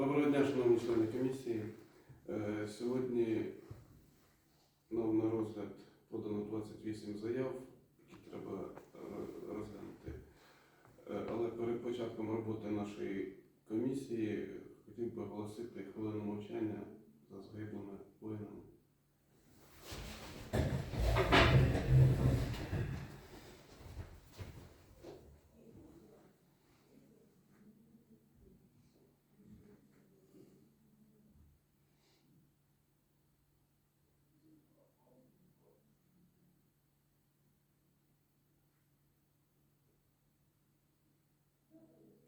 Доброго дня, шановні члени комісії. Е, Сьогодні нам на розгляд подано 28 заяв, які треба е, розглянути. Е, Але перед початком роботи нашої комісії хотів би оголосити хвилину мовчання за загиблими воїнами.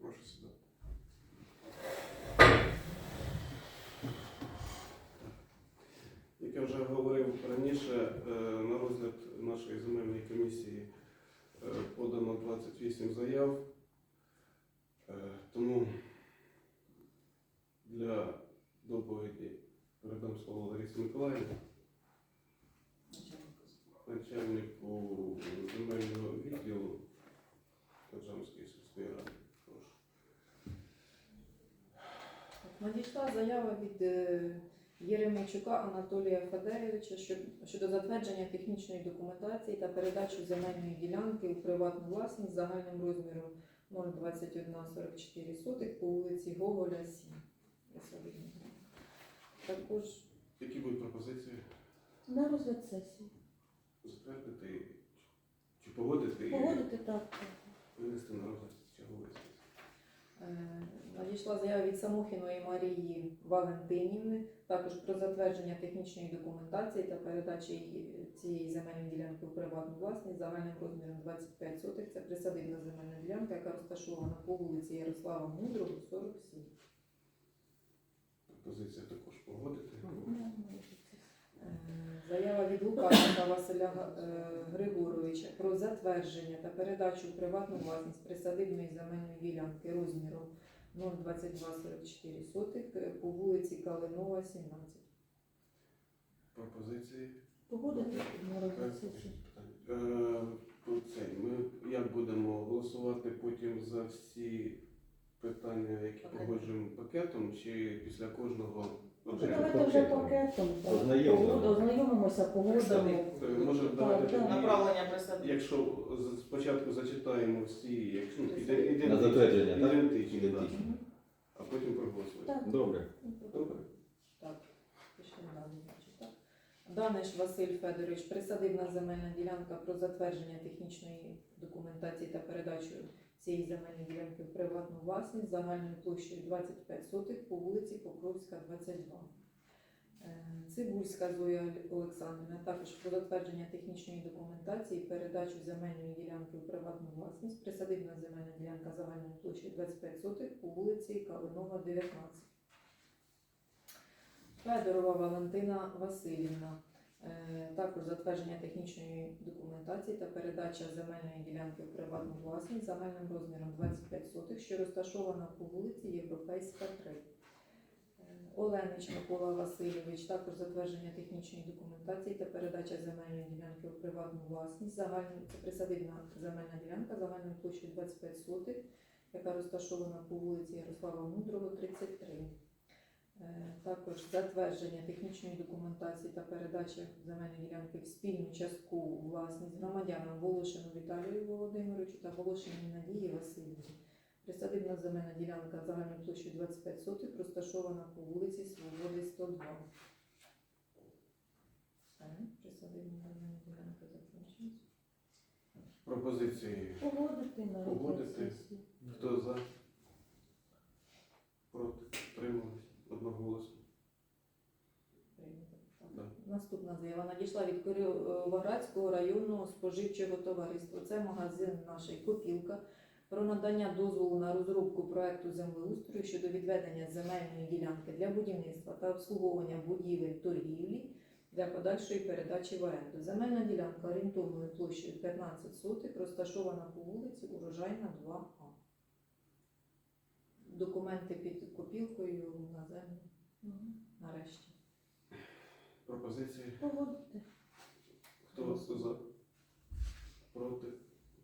Прошу сідати. Як я вже говорив раніше, е, на розгляд нашої земельної комісії е, подано 28 заяв. Е, Тому для доповіді передам слово Ларисі Миколаївні, начальнику земельного відділу Державської сільської ради. Прошу. Надійшла заява від е, Єремейчука Анатолія Федоровича щодо- затвердження технічної документації та передачі земельної ділянки у приватну власність загальним розміром 02144 сотих по вулиці Гоголя 7. Також Які будуть пропозиції? На розгляд сесії. Затвердити чи погодити Погодити так. винести на розгляд чергової сесії? Е, надійшла заява від Самохіної Марії Валентинівни, також про затвердження технічної документації та передачі цієї земельної ділянки у приватну власність загальним розміром 25 сотих. Це присадибна земельна ділянка, яка розташована по вулиці Ярослава Мудрого, 47. Пропозиція також погодити. Е, Заява від Лукашенка Василя е, Григоровича про затвердження та передачу у приватну власність присадибної земельної ділянки розміром 02244 сотих е, по вулиці Калинова, 17. Пропозиції. Погодити Е. Е, Ми як будемо голосувати потім за всі питання, які погоджуємо пакетом, чи після кожного Ну? Давайте вже пакетом. так. Ознайомимося, погодимо. Е, Може, давайте так. тоді, Направлення присадки. якщо з- спочатку зачитаємо всі, якщо ну, Тобто іде- ідентичні, На затвердження, так? ідентичні, да. Ідентичні. а потім проголосуємо. Так. Добре. Добре. Так, пішли далі, так. Даниш Василь Федорович присадибна земельна ділянка про затвердження технічної документації та передачу цієї земельної ділянки в приватну власність загальною площею 25 сотих по вулиці Покровська, 22. Е, Цибульська Зоя Олександрівна також про затвердження технічної документації, передачу земельної ділянки у приватну власність, присадибна земельна ділянка загальною площею 25 сотих по вулиці Калинова, 19. Федорова Валентина Васильівна. Е, Також затвердження технічної документації та передача земельної ділянки в приватну власність загальним розміром 25 сотих, що розташована по вулиці Європейська 3. Е, Оленич Микола Васильович, також затвердження технічної документації та передача земельної ділянки у приватну власність. Загальним, це присадибна земельна ділянка загальною площею 25 сотих, яка розташована по вулиці Ярослава Мудрого, 33. Е, Також затвердження технічної документації та передача земельної ділянки в спільну часткову власність громадянам Волошину Віталію Володимировичу та Волошиній Надії Васильівні. Присадибна земельна ділянка загальною площею 25 сотих розташована по вулиці Свободи 102. Все, присадибна земельна ділянка закінчена. Пропозиції. Погодити на Погодити. сесії. Хто за? Проти? Тримались? Одноголосно. Да. Наступна заява надійшла від Кировоградського районного споживчого товариства. Це магазин нашої Копілка про надання дозволу на розробку проекту землеустрою щодо відведення земельної ділянки для будівництва та обслуговування будівель торгівлі для подальшої передачі в оренду. Земельна ділянка орієнтовною площею 15 сотих розташована по вулиці Урожайна 2А. Документи під копілкою на землю Мгм. нарешті. Пропозиції. Погодити. Хто за? Проти?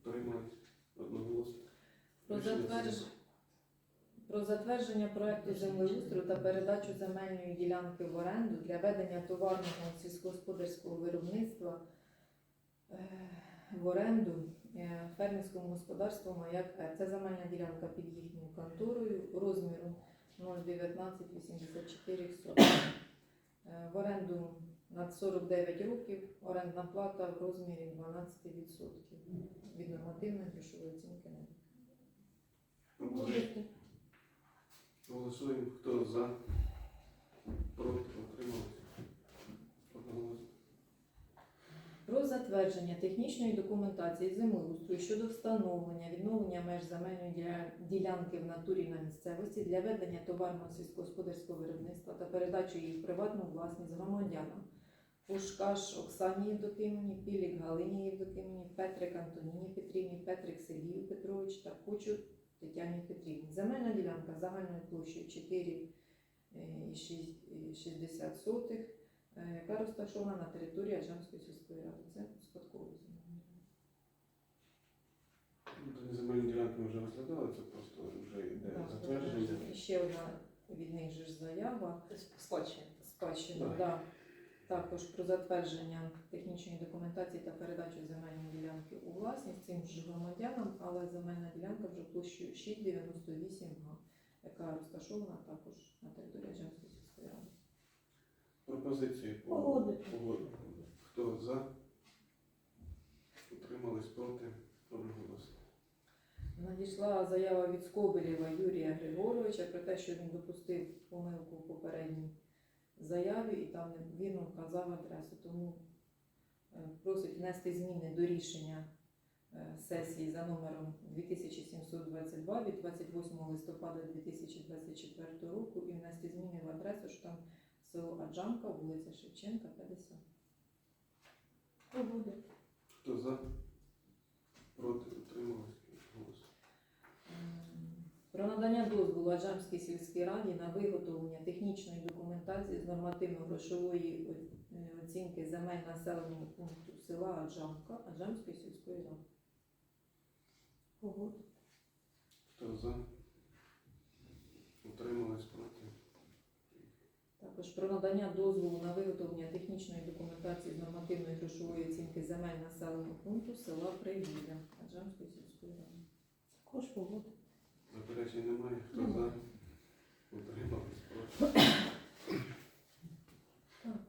Тримались? Одноголосно. Про Рішення затвердження. Про затвердження проекту землеустрою та передачу земельної ділянки в оренду для ведення товарного сільськогосподарського виробництва е, в оренду фермерському господарству Маяк. Це земельна ділянка під їхньою конторою розміру 0,1984 соток. Е, В оренду на 49 років орендна плата в розмірі 12% від нормативної грошової оцінки Голосуємо. Хто за? Проти? Утрималися? Одноголосно. Про затвердження технічної документації землеустрою щодо встановлення відновлення меж земельної ділянки в натурі на місцевості для ведення товарного сільськогосподарського виробництва та передачу її в приватну власність громадянам. Пушкаш Оксані Євдокимівні, Пілік Галині Євдокимівні, Петрик Антоніні Петрівні, Петрик Сергію Петрович та Кучу Тетяні Петрівні. Земельна ділянка загальною площею 4,60 сотих, е, яка розташована на території Аджамської сільської ради. Це спадково земельна ділянка. Ну, ми вже розглядали, це просто вже йде Так, затвердження. І ще одна від них же ж заява. Скотчі. Спадщина, Так. да. Також про затвердження технічної документації та передачу земельної ділянки у власність цим ж громадянам, але земельна ділянка вже площею 698 га, яка розташована також на території Аджамської сільської ради. Пропозиції по Погодити. погоди. Хто за? Утримались проти? Одноголосно. Надійшла заява від Скобелєва Юрія Григоровича про те, що він допустив помилку в попередній заяві і там він вказав адресу. Тому е, просить внести зміни до рішення е, сесії за номером 2722 від 28 листопада 2024 року і внести зміни в адресу, що там село Аджамка, вулиця Шевченка, 50. Погодити. Хто за? Проти? Утримались? Про надання дозволу Аджамській сільській раді на виготовлення технічної документації з нормативно-грошової оцінки земель населеного пункту села Аджамка Аджамської сільської ради. Хто за? Утримались проти? Також про надання дозволу на виготовлення технічної документації з нормативної грошової оцінки земель населеного пункту села Пригілля Аджамської сільської ради. Також погодити. Заперечень немає. Хто за? Утримались проти?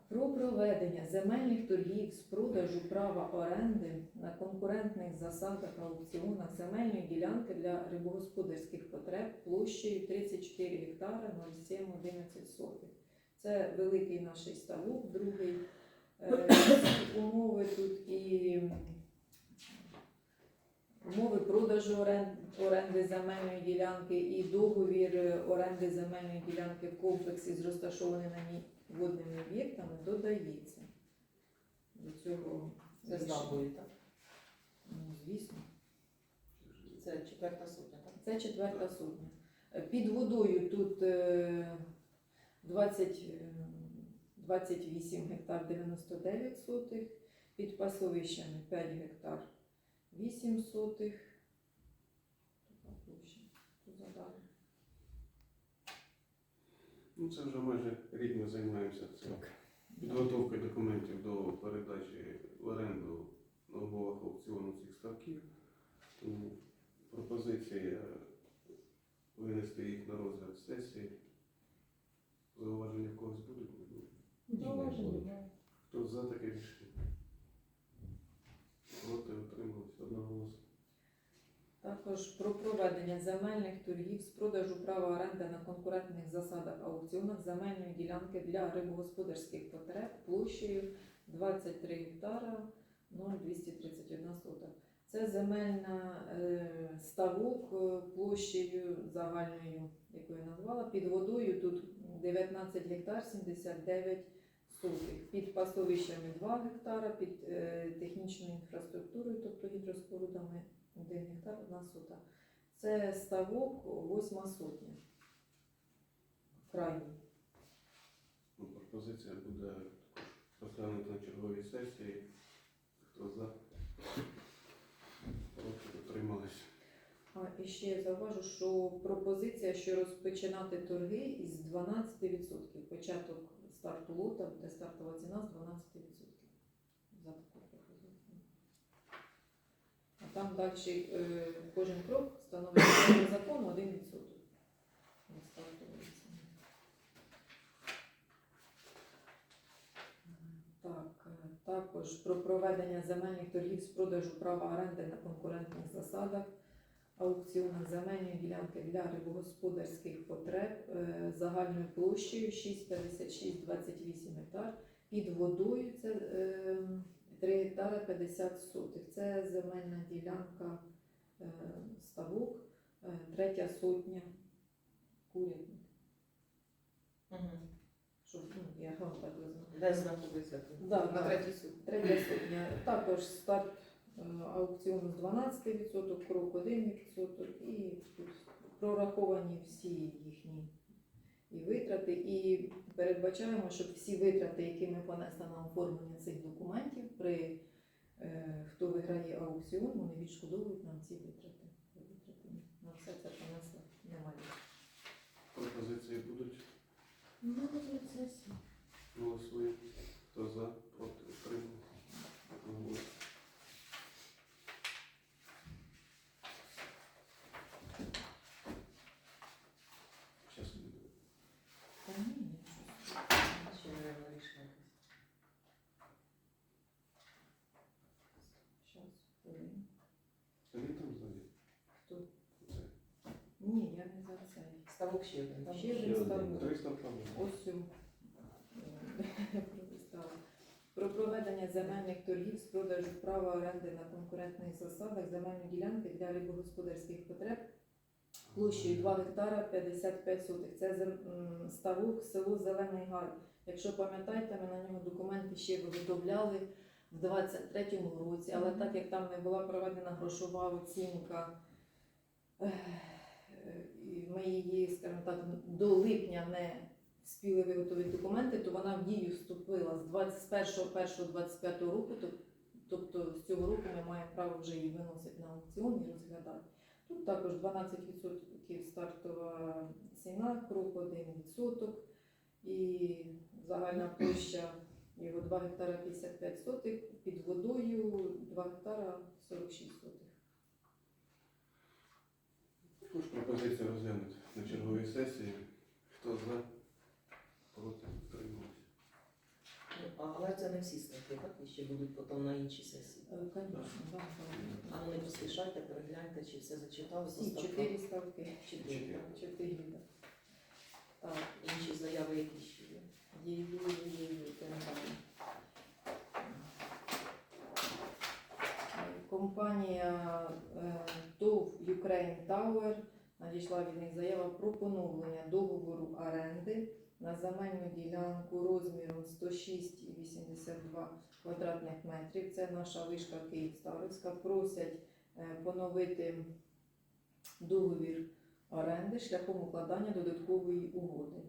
Про проведення земельних торгів з продажу права оренди на конкурентних засадах аукціонах земельної ділянки для рибогосподарських потреб площею 34 гектара 0,711 сотих. Це великий наш ставок, другий. Е, умови тут і умови продажу орен- оренди земельної ділянки і договір е, оренди земельної ділянки в комплексі з розташованими на ній водними об'єктами додається. До цього Це з рішення. так? Ну, звісно. Це четверта сотня, так? Це четверта сотня. Е, Під водою тут е, 20, е, 28 гектар 99 сотих, під пасовищами 5 гектар 8 сотих. Така площа. Тут задали. Ну, це вже майже рік ми займаємося цим. Підготовкою документів до передачі в оренду на умовах аукціону цих ставків. Тому пропозиція винести їх на розгляд сесії. Зауваження в когось будуть? Зауважень немає. Хто за таке рішення? Проти утрималися одноголосно. Також про проведення земельних торгів з продажу права оренди на конкурентних засадах аукціонах земельної ділянки для рибогосподарських потреб площею 23 гектара 0,231 сота. Це земельна е, ставок е, площею загальною, яку я назвала, під водою тут 19 гектар 79 сотих, під пасовищами 2 гектара, під е, технічною інфраструктурою, тобто гідроспорудами 1 гектар, 1 сота. Це ставок 8 сотня. Крайній. Ну, Пропозиція буде розглянути на черговій сесії. Хто за? Проти утрималися. А і ще я зауважу, що пропозиція, що розпочинати торги із 12%. Початок старту лота буде стартова ціна з 12%. За таку пропозицію. А там далі е, кожен крок становиться по закону 1% від стартової ціни. Так, е, також про проведення земельних торгів з продажу права оренди на конкурентних засадах, аукціони земельної ділянки для рибогосподарських потреб е, загальною площею 6,5628 гектар. Під водою це е, 3 гектара 50 сотих. Це земельна ділянка е, ставок, е, третя сотня курятник. Мгм. Щоб ну, я вам так визнаю. Де знаходиться? Да, На третій суд. Третя сотня. Також старт аукціону з 12%, крок 1% і тут прораховані всі їхні і витрати. І передбачаємо, щоб всі витрати, які ми понесли на оформлення цих документів, при е, хто виграє аукціон, вони відшкодовують нам ці витрати. На все це понесли немає. Пропозиції будуть. Ну. Голосуємо. Хто за, проти, утримався. Одноголосно. Щас не буде. Та ні, ні, щось. Ще, мабуть, рішення якесь. Щас, хвилину. Та він там ззаді. Хто? Це. Ні, я не за це. Ставок ще один. там. Ще один один. ставок. 300 правильно. Ось цю, е, пролистала. Про проведення земельних торгів з продажу права оренди на конкурентних засадах земельної ділянки для рибогосподарських потреб площею 2 гектара 55 сотих. Це зем- м, ставок село Зелений Гай. Якщо пам'ятаєте, ми на нього документи ще виготовляли в 23-му році, але так як там не була проведена грошова оцінка, ех, е, і ми її, так, до липня не спіли виготовити документи, то вона в дію вступила з 21.01.25 року, тобто з цього року ми маємо право вже її виносити на аукціон і розглядати. Тут також 12% стартова ціна, крок 1% і загальна площа його 2 гектара 55 сотих, під водою 2 гектара 46 сотих. Також пропозиція розглянути на черговій сесії. Хто за, проти, утримався. Ну, Але це не всі статті, так? І ще будуть потім на іншій сесії. Е, Звісно, так. А ну не поспішайте, перегляньте, чи все зачитали. Всі чотири ставки. Чотири. Чотири. так. Чотири. так. Так. Інші заяви які ще є. Є, є, є, є, є, передаю. Е, Компанія е, ТОВ Ukraine Tower надійшла від них заява про поновлення договору оренди на земельну ділянку розміром 106,82 квадратних метрів. Це наша вишка Київ-Старицька. Просять е, поновити договір оренди шляхом укладання додаткової угоди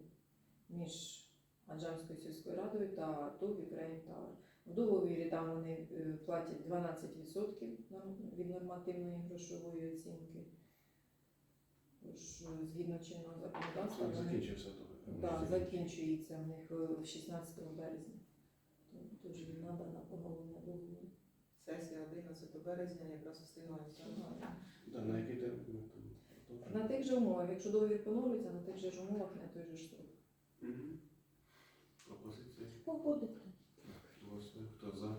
між Аджамською сільською радою та ТОВ Ukraine Tower. В договірі там вони е, платять 12% від нормативної грошової оцінки. Тож, е, згідно чинного законодавства, вони- Закінчився договір. Да, закінчується в них е, 16 березня. Тож їм треба на поновлення договору. Сесія 11 березня, якраз встигається. Да, на який термін ми там? На тих же умовах, якщо договір поновлюється, на тих же ж умовах, на той же срок. Мгм. Пропозиції. Погодити. Голосуємо. Хто за,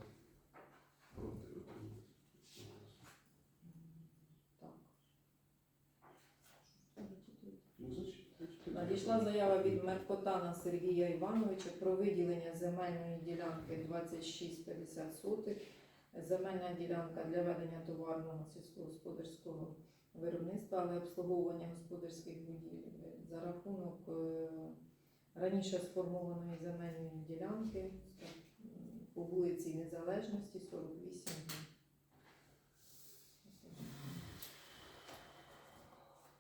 проти, утримався. Так. Ну, зачитайте. Надійшла заява від Меркотана Сергія Івановича про виділення земельної ділянки 2650 сотих. Земельна ділянка для ведення товарного сільськогосподарського виробництва, але обслуговування господарських будівель за рахунок е, раніше сформованої земельної ділянки по вулиці Незалежності 48.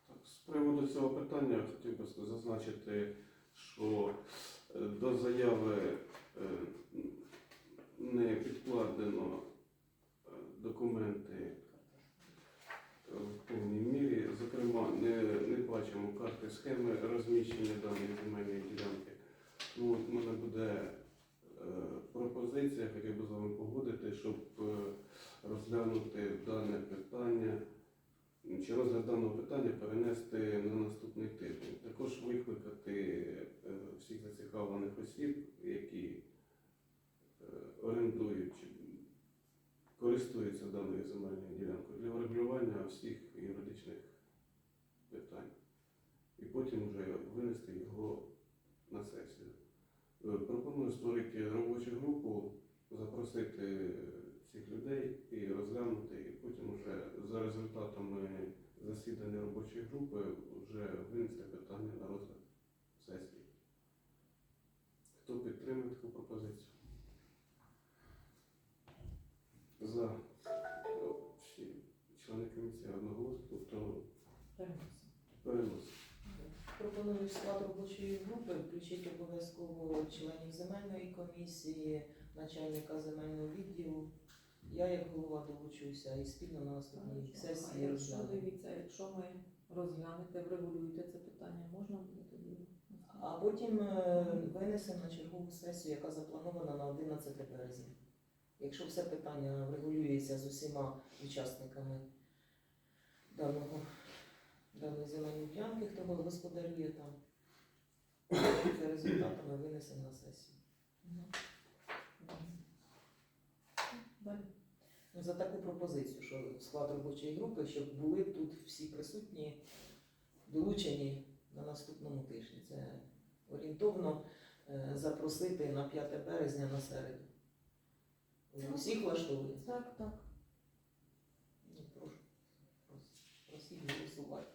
Так, З приводу цього питання хотів би зазначити, що е, до заяви е, не підкладено е, документи в повній мірі. Зокрема, не бачимо карти схеми розміщення даної земельної ділянки. Ну, от в мене буде пропозиція, хотів би з вами погодити, щоб розглянути дане питання, чи розгляд даного питання перенести на наступний тиждень. Також викликати е, всіх зацікавлених осіб, які е, орендують чи користуються даною земельною ділянкою для врегулювання всіх юридичних питань. І потім вже винести його на сесію. Е, Пропоную створити робочу групу, запросити цих людей і розглянути, і потім вже за результатами засідання робочої групи вже винести питання на розгляд сесії. Хто підтримує таку пропозицію? За всі члени комісії одноголосно, тобто Переносимо. перенос. Пропоную в склад робочої групи включити обов'язково членів земельної комісії, начальника земельного відділу. Я як голова долучуся і спільно на наступній сесії якщо розглянемо. дивіться, якщо ми розглянете, врегулюєте це питання, можна буде тоді? А потім е, винесемо на чергову сесію, яка запланована на 11 березня. Якщо все питання врегулюється з усіма учасниками даного, даної земельної ділянки, хто господарює там, за результатами винесемо на сесію. Мгм. Далі. Ну, за таку пропозицію, що склад робочої групи, щоб були тут всі присутні, долучені на наступному тижні. Це орієнтовно е, запросити на 5 березня на середу. Усіх влаштовує. Так, так. Ну, прошу. Просіть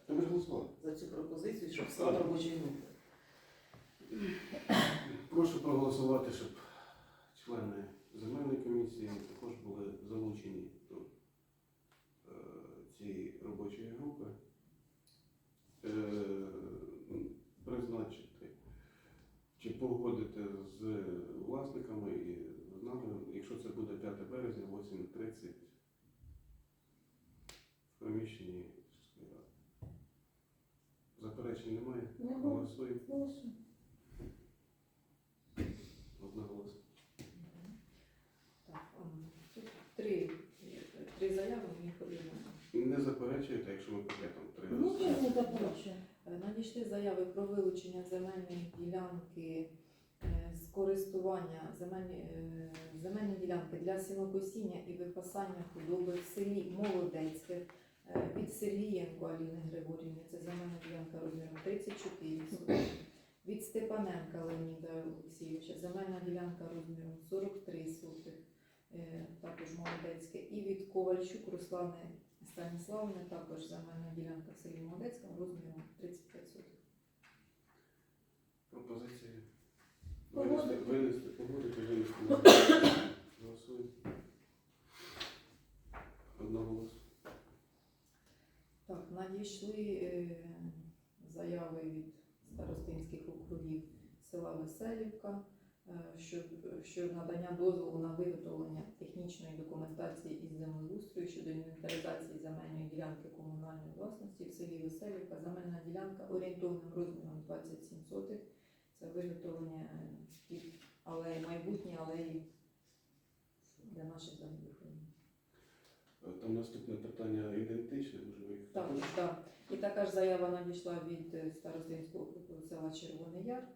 голосувати за цю пропозицію, щоб склад робочої групи. Прошу проголосувати, щоб члени земельної комісії також були залучені до е, цієї робочої групи. Е, Призначити чи погодити з власниками і з нами, якщо це буде 5 березня, 8.30 в приміщенні сільської ради. Заперечень немає? Не Голосуємо. голосуємо. Одноголосно. Так, ем, тут три, три заяви, ми їх подивимося. Не заперечуєте, якщо ми пакетом три Ну, я не. Е, Надійшли заяви про вилучення земельної ділянки е, з користування земельні, е, земельні ділянки для сінокосіння і випасання худоби в селі Молодецьке е, від Сергієнко Аліни Григорівни. Це земельна ділянка розміром 34 сотки. Від Степаненка Леоніда Олексійовича земельна ділянка розміром 43 сотих, е, також Молодецьке. І від Ковальчук Руслани Станіславовни також земельна ділянка в селі Молодецька розміром 35 сотих. Пропозиції. Погодити. Винести, винести, погодити, винести. Голосуємо. Одноголосно. Так, надійшли е, заяви від старостинських округів села Веселівка щодо, щодо надання дозволу на виготовлення технічної документації із землеустрою щодо інвентаризації земельної ділянки комунальної власності в селі Веселівка. Земельна ділянка орієнтовним розміром 27 сотих. Це виготовлення е, алеї, майбутні алеї для наших загиблих. Е, Там наступне питання ідентичне, може ви їх Так, так. І така ж заява надійшла від е, Старостинського села Червоний Яр.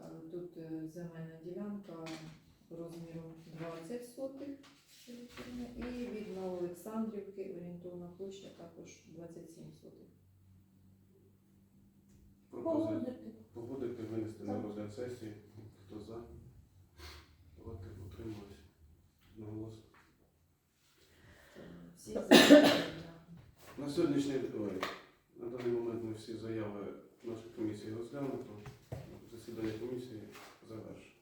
Е, Тут е, земельна ділянка розміром 20 сотих і від Новоолександрівки орієнтовна площа також 27 сотих. Погодити. Погодити, винести на розгляд сесії. Хто за? Проти, утримались. Одноголосно. Це Всі заяви. На сьогоднішній ой, на даний момент ми всі заяви нашої комісії розглянуто. Засідання комісії завершено.